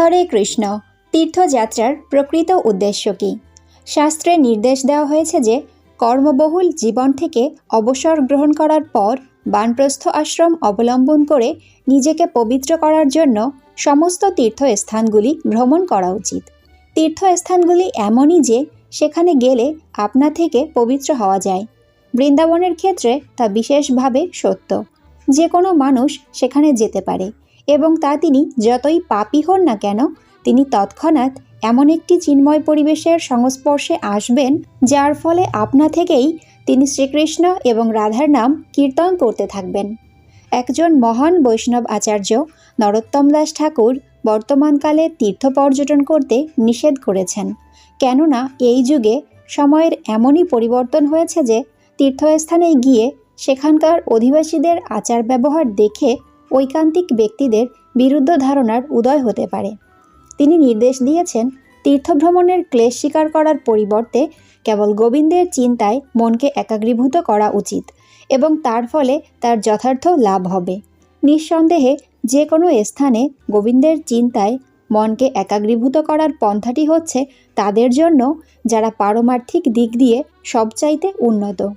হরে কৃষ্ণ, তীর্থযাত্রার প্রকৃত উদ্দেশ্য কী? শাস্ত্রে নির্দেশ দেওয়া হয়েছে যে, কর্মবহুল জীবন থেকে অবসর গ্রহণ করার পর বানপ্রস্থ আশ্রম অবলম্বন করে নিজেকে পবিত্র করার জন্য সমস্ত তীর্থস্থানগুলি ভ্রমণ করা উচিত। তীর্থস্থানগুলি এমনই যে, সেখানে গেলে আপনা থেকে পবিত্র হওয়া যায়। বৃন্দাবনের ক্ষেত্রে তা বিশেষভাবে সত্য। যে কোনো মানুষ সেখানে যেতে পারে। এবং তা তিনি যতই পাপী হন না কেন, তিনি তৎক্ষণাৎ এমন একটি চিন্ময় পরিবেশের সংস্পর্শে আসবেন, যার ফলে আপনা থেকেই তিনি শ্রীকৃষ্ণ এবং রাধার নাম কীর্তন করতে থাকবেন। একজন মহান বৈষ্ণব আচার্য নরোত্তম দাস ঠাকুর বর্তমানকালে তীর্থ পর্যটন করতে নিষেধ করেছেন, কেননা এই যুগে সময়ের এমনই পরিবর্তন হয়েছে যে তীর্থস্থানে গিয়ে সেখানকার অধিবাসীদের আচার ব্যবহার দেখে ঐকান্তিক ব্যক্তিদের বিরুদ্ধ ধারণার উদয় হতে পারে। তিনি নির্দেশ দিয়েছেন, তীর্থভ্রমণের ক্লেশ স্বীকার করার পরিবর্তে কেবল গোবিন্দের চিন্তায় মনকে একাগ্রীভূত করা উচিত এবং তার ফলে তার যথার্থ লাভ হবে। নিঃসন্দেহে, যে কোনো স্থানে গোবিন্দের চিন্তায় মনকে একাগ্রীভূত করার পন্থাটি হচ্ছে তাদের জন্য যারা পারমার্থিক দিক দিয়ে সবচাইতে উন্নত।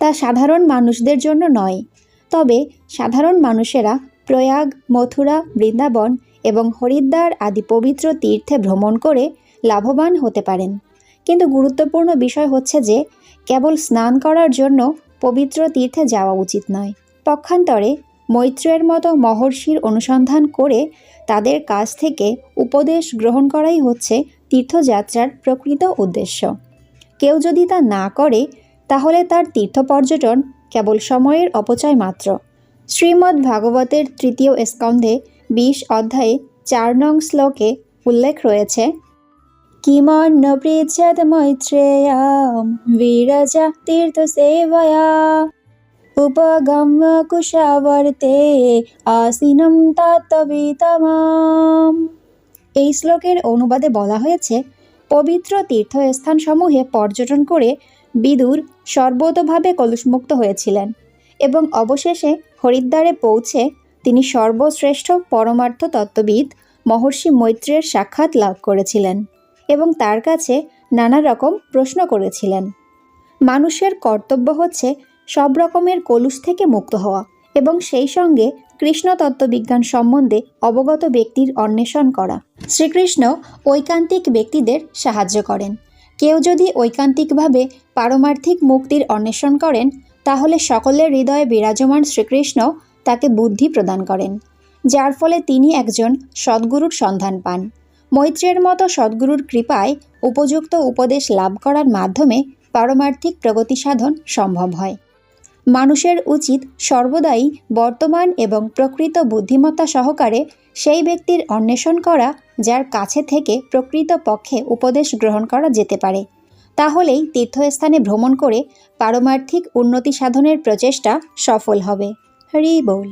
তা সাধারণ মানুষদের জন্য নয় তবে সাধারণ মানুষেরা প্রয়াগ, মথুরা, বৃন্দাবন এবং হরিদ্বার আদি পবিত্র তীর্থে ভ্রমণ করে লাভবান হতে পারেন। কিন্তু গুরুত্বপূর্ণ বিষয় হচ্ছে যে, কেবল স্নান করার জন্য পবিত্র তীর্থে যাওয়া উচিত নয়। পক্ষান্তরে মৈত্রের মতো মহর্ষির অনুসন্ধান করে তাদের কাছ থেকে উপদেশ গ্রহণ করাই হচ্ছে তীর্থযাত্রার প্রকৃত উদ্দেশ্য। কেউ যদি তা না করে তাহলে তার তীর্থ পর্যটন কেবল সময়ের অপচয় মাত্র। শ্রীমদ্ ভাগবতের তৃতীয় স্কন্ধে বিশ অধ্যায়ে চার নং শ্লোকে উল্লেখ রয়েছে কিমন্ন পৃচ্ছদ মৈত্রেয়াম বিরজা তীর্থসেবয়া উপগম্য কুশাবর্তে আসিনম তত্ত্ববিতমাম এই শ্লোকের অনুবাদে বলা হয়েছে, পবিত্র তীর্থস্থানসমূহে পর্যটন করে বিদুর সর্বতভাবে কলুষমুক্ত হয়েছিলেন এবং অবশেষে হরিদ্বারে পৌঁছে তিনি সর্বশ্রেষ্ঠ পরমার্থ তত্ত্ববিদ মহর্ষি মৈত্রের সাক্ষাৎ লাভ করেছিলেন এবং তার কাছে নানা রকম প্রশ্ন করেছিলেন। মানুষের কর্তব্য হচ্ছে সব রকমের কলুষ থেকে মুক্ত হওয়া এবং সেই সঙ্গে কৃষ্ণ তত্ত্ববিজ্ঞান সম্বন্ধে অবগত ব্যক্তির অন্বেষণ করা। শ্রীকৃষ্ণ ঐকান্তিক ব্যক্তিদের সাহায্য করেন। কেউ যদি ঐকান্তিকভাবে পারমার্থিক মুক্তির অন্বেষণ করেন, তাহলে সকলের হৃদয়ে বিরাজমান শ্রীকৃষ্ণ তাকে বুদ্ধি প্রদান করেন, যার ফলে তিনি একজন সদ্গুরুর সন্ধান পান। মৈত্রের মতো সদ্গুরুর কৃপায় উপযুক্ত উপদেশ লাভ করার মাধ্যমে পারমার্থিক প্রগতি সাধন সম্ভব হয়। মানুষের উচিত সর্বদাই বর্তমান এবং প্রকৃত বুদ্ধিমত্তা সহকারে সেই ব্যক্তির অন্বেষণ করা, যার কাছে থেকে প্রকৃত পক্ষে উপদেশ গ্রহণ করা যেতে পারে। তাহলেই তীর্থস্থানে ভ্রমণ করে পারমার্থিক উন্নতি সাধনের প্রচেষ্টা সফল হবে। হরি বল।